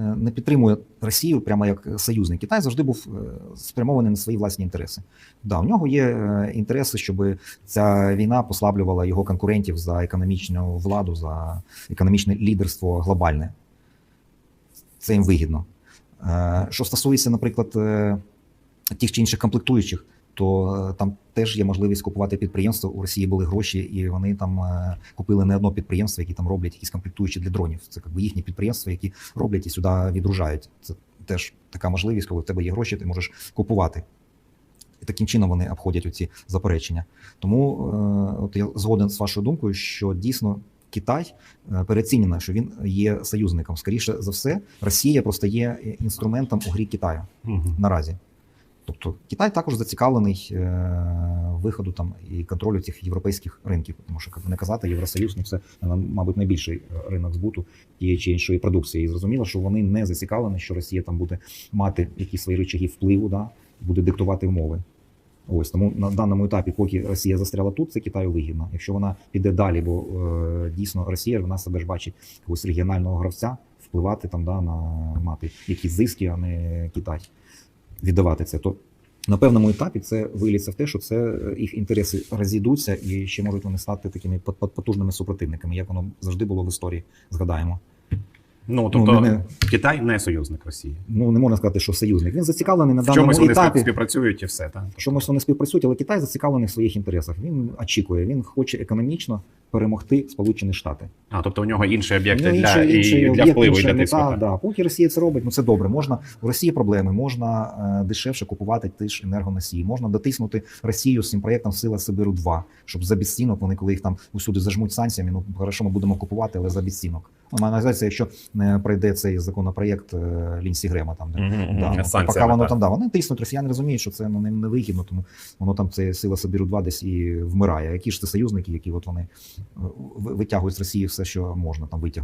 е, не підтримує Росію прямо як союзник. Китай завжди був е, спрямований на свої власні інтереси. Да, у нього є е, інтереси, щоб ця війна послаблювала його конкурентів за економічну владу, за економічне лідерство глобальне. Це їм вигідно. Що стосується, наприклад, тих чи інших комплектуючих, то там теж є можливість купувати підприємства. У Росії були гроші, і вони там е, купили не одно підприємство, які там роблять якісь комплектуючі для дронів. Це якби їхні підприємства, які роблять і сюди відгружають. Це теж така можливість, коли в тебе є гроші, ти можеш купувати. І таким чином вони обходять оці заперечення. Тому е, от я згоден з вашою думкою, що дійсно Китай е, переоцінено, що він є союзником. Скоріше за все, Росія просто є інструментом у грі Китаю Мгм. наразі. Тобто Китай також зацікавлений е, виходу там і контролю цих європейських ринків, тому що як не казати, Євросоюз ну, це е, мабуть найбільший е, ринок збуту тієї чи іншої продукції. І зрозуміло, що вони не зацікавлені, що Росія там буде мати якісь свої рычаги впливу, да, буде диктувати умови. Ось тому на даному етапі, поки Росія застряла тут, це Китаю вигідно. Якщо вона піде далі, бо е, дійсно Росія вона себе ж бачить якогось регіонального гравця, впливати там, да, на мати якісь зиски, а не Китай віддавати це, то на певному етапі це виліться в те, що це е, їх інтереси розійдуться, і ще можуть вони стати такими пот- пот- потужними супротивниками, як воно завжди було в історії. Згадаємо. Ну тобто не- Китай не союзник Росії. Ну не можна сказати, що союзник. Він зацікавлений на В даному чомусь вони етапі. співпрацюють і все. Так? В чомусь вони співпрацюють, але Китай зацікавлений в своїх інтересах. Він очікує, він хоче економічно перемогти Сполучені Штати. А тобто у нього інші об'єкти Ну, для, інші, і для впливу і для тиску. так. да. Поки Росія це робить, ну це добре. Можна у Росії проблеми, можна е, дешевше купувати ті ж енергоносії, можна дотиснути Росію з цим проєктом Сила Сибиру 2 щоб за безцінок вони, коли їх там усюди зажмуть санкціями, ну хорошо, ми будемо купувати, але за безцінок. Ну, маю на увазі, якщо не пройде цей законопроєкт е, Лінсі Грема, там де mm-hmm. Да, ну, З поки воно там да, вони тиснуть, росіяни розуміють, що це ну, не, не вигідно, тому воно там це сила Сибіру 2 десь і вмирає. Які ж це союзники, які от вони е, витягують з Росії все, що можна там витягнути.